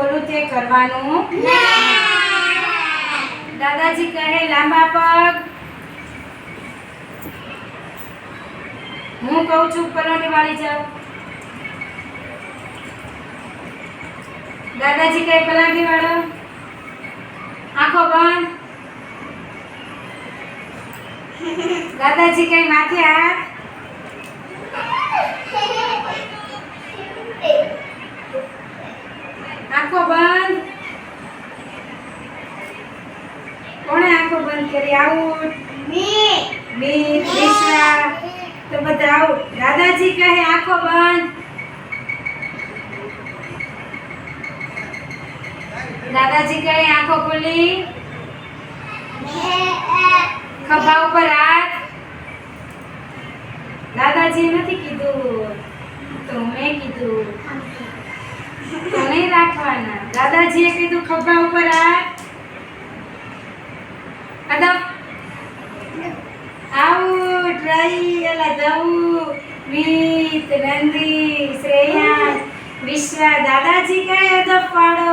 બોલું તે કરવાનું? દાદાજી કહે, લાંબા પગ. હું કહું છું પલોઠી વાળી જાઓ. દાદાજી કહે પલાઠી વાળો. આંખો બંધ. દાદાજી કહે, માથે હાથ આંખો બંધ કોણે આંખો બંધ કરી? આઉટ તો બધા આઉટ દાદાજી કહે, આંખો બંધ. દાદાજી કહે, આંખો ખુલી. ખભા ઉપર હાથ. દાદાજી નથી કીધું. તો મેં કીધું. તો નહીં રાખવાના. દાદાજીએ કીધું, ખભા ઉપર હાથ. અદબ આઉટ રહી એલા જવું મીત નંદી શ્રેયા વિશ્વા દાદાજી અદબ પાડો